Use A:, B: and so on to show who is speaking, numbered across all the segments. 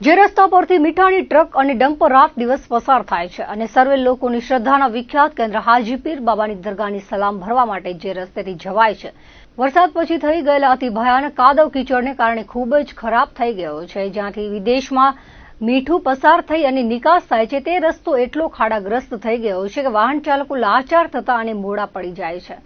A: જે રસ્તા પરથી મીઠાની ટ્રક અને ડમ્પર રાત દિવસ પસાર થાય છે અને સર્વે લોકોની શ્રદ્ધાના વિખ્યાત કેન્દ્ર હાજીપીર બાબાની દરગાહની સલામ ભરવા માટે જે રસ્તેથી જવાય છે. વરસાદ પછી થઈ ગયેલા અતિ ભયાનક કાદવ કીચડને કારણે ખૂબ જ ખરાબ થઈ ગયો છે, જ્યાંથી વિદેશમાં મીઠું પસાર થઈ અને નિકાસ થાય છે તે રસ્તો એટલો ખાડાગ્રસ્ત થઈ ગયો છે કે વાહન ચાલકો લાચાર થતા અને મોડા પડી જાય છે.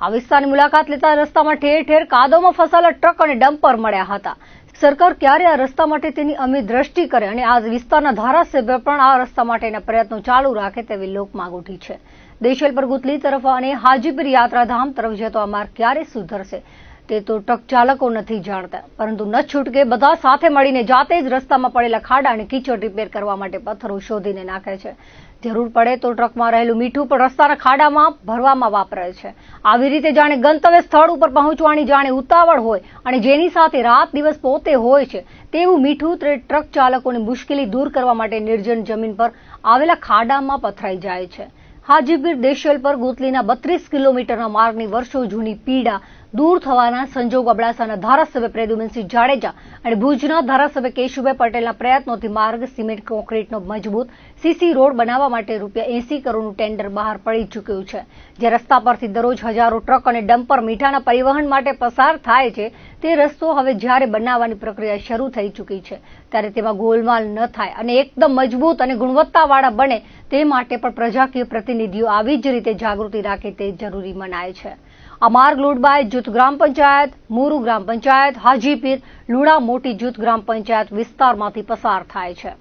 A: આ વિસ્તારની મુલાકાત લેતા રસ્તામાં ઠેર ઠેર કાદવમાં ફસાયેલા ટ્રક અને ડમ્પર મળ્યા હતા. સરકાર ક્યારે આ રસ્તા માટે તેની અમી દ્રષ્ટિ કરે અને આ વિસ્તારના ધારાસભ્ય પણ આ રસ્તા માટેના પ્રયત્નો ચાલુ રાખે તેવી લોકમાંગ ઉઠી છે. દેશેલ પર ગુતલી તરફ અને હાજીપીર યાત્રાધામ તરફ જતો આ માર્ગ ક્યારે સુધરશે? તે તો ટ્રક ચાલકો નથી જાણતા. પરંતુ ન છૂટકે બધા સાથે મળીને જાતે જ રસ્તામાં પડેલા ખાડા અને કીચડ રિપેર કરવા માટે પથ્થરો શોધીને નાખે છે. જરૂર પડે તો ટ્રકમાં રહેલું મીઠું પણ રસ્તાના ખાડામાં ભરવામાં વાપરે છે. આવી રીતે જાણે ગંતવ્ય સ્થળ ઉપર પહોંચવાની જાણે ઉતાવળ હોય અને જેની સાથે રાત દિવસ પોતે હોય છે, તેવું મીઠું ટ્રક ચાલકોની મુશ્કેલી દૂર કરવા માટે નિર્જન જમીન પર આવેલા ખાડામાં પથરાઈ જાય છે. હાજીપીર દેશેલ પર ગોતલીના બત્રીસ કિલોમીટરના માર્ગની વર્ષો જૂની પીડા દૂર થવાના સંજોગ અબડાસાના ધારાસભ્ય પ્રદ્યુમનસિંહ જાડેજા અને ભુજના ધારાસભ્ય કેશુભાઈ પટેલના પ્રયત્નોથી માર્ગ, સિમેન્ટ કોન્ક્રીટનો મજબૂત સીસી રોડ બનાવવા માટે રૂપિયા એસી કરોડનું ટેન્ડર બહાર પડી ચૂક્યું છે. જે રસ્તા પરથી દરરોજ હજારો ટ્રક અને ડમ્પર મીઠાના પરિવહન માટે પસાર થાય છે, તે રસ્તો હવે જ્યારે બનાવવાની પ્રક્રિયા શરૂ થઈ ચૂકી છે, ત્યારે તેમાં ગોલમાલ ન થાય અને એકદમ મજબૂત અને ગુણવત્તાવાળા બને તે માટે પણ પ્રજાકીય પ્રતિનિધિઓ આવી જ રીતે જાગૃતિ રાખે તે જરૂરી મનાય છે. આ માર્ગ લુડબાય જૂથ ગ્રામ પંચાયત, મુરુ ગ્રામ પંચાયત, હાજીપીર, લુણા મોટી જૂથ ગ્રામ પંચાયત વિસ્તારમાંથી પસાર થાય છે.